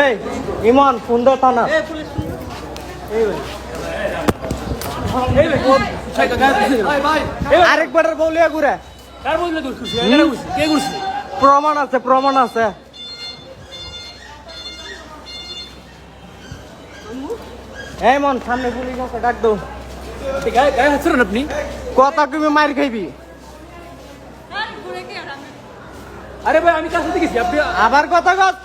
এই ইমন থানা। দে থানা আরেকবারের বউলিয়া ঘুরে। প্রমাণ আছে প্রমাণ আছে। এই মন সামনে পুলিশ আছে ডাক দৌ গায়ে হাসছেন আপনি? কথা তুমি মার খাইবি। আরে ভাই আমি সাথে গেছি আপনি আবার কথা কত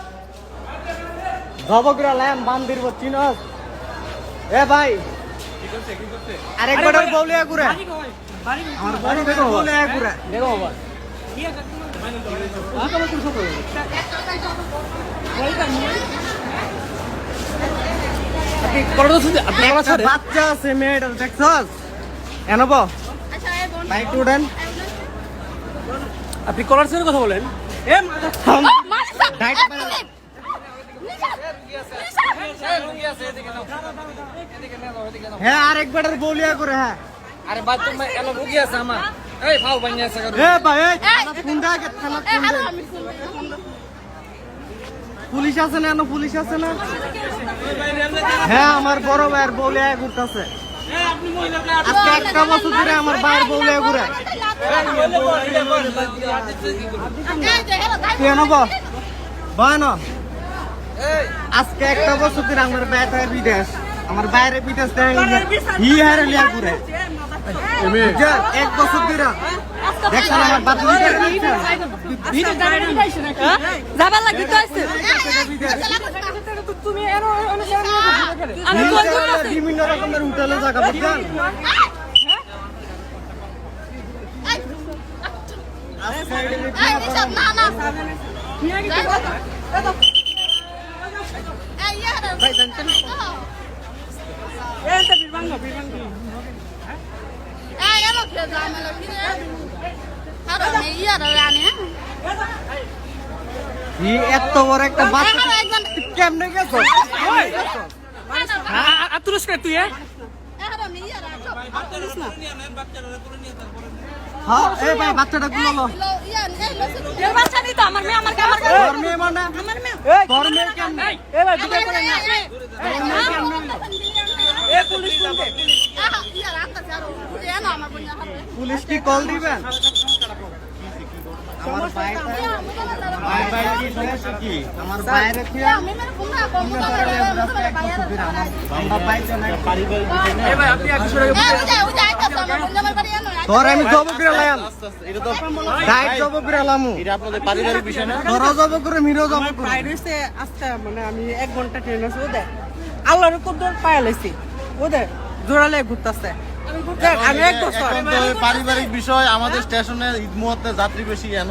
ধবকরা ল্যাম বান্দির চিনস। এ ভাই আরেকবার বলিয়া ঘুরে। আমার বড় বলিয়া ঘুরে। দেখো বাবা। বাচ্চা আছে মেয়েটার দেখছস? এনব আপনি ছাড়ে কথা বলেন। এ হ্যাঁ আরেকবার বলিয়া করে হ্যাঁ। আরে বাদ তুমি এলো রুগী আছে আমার। এই ফাও বানিয়ে আছে এ ভাই এই থানা পুলিশ আছে না এনো পুলিশ আছে না? হ্যাঁ আমার বড় ভাইয়ের বউলে ঘুরতেছে। আজকে একটা বছর ধরে আমার ভাইয়ের বউলে ঘুরে তুই এনব বয়ন আজকে একটা বছর ধরে আমার ভাইয়ের বিদেশ। আমার বাইরে বিদেশ হি হারে লিয়া ঘুরে? এক বছর ধরে। দেখছেন আমার বাচ্চা যাবার লাগি তো আছে। তুমি বিভিন্ন রকমের হোটেলে জায়গা বুঝছেন ই এত বড় একটা বাচ্চা কেমনে গেছো আতুরস্কার তুই এ হ্যাঁ এই ভাই বাচ্চাটা গুলো লো এর বাচ্চা দিত আমার মেয়ে আমার আমার মেয়ে মানে আমার মেয়ে তোর মেয়ে কেমনে এ ভাই দুটো করে না এ পুলিশ পুলিশ কি কল দিবেন আমার ভাই ভাই ভাই কি সমস্যা কি আমার বাইরে কি আমরা বাইতে নাই পারিবারিক এ ভাই আপনি একশো টাকা তোর আমি জব করে লাম ডাইট জব করে লামু। এটা আপনাদের পারিবারিক বিষয় না? তোর জব করে মিরো জব করে। বাইরে আস্তে মানে আমি এক ঘণ্টা ট্রেন আছে ওদের আল্লাহর কদ্দুর পায়া লাইছি ওদের জোড়ালে ঘুরতাছে। আমি এক বছর। পারিবারিক বিষয় আমাদের স্টেশনে ঈদ মুহূর্তে যাত্রী বেশি এন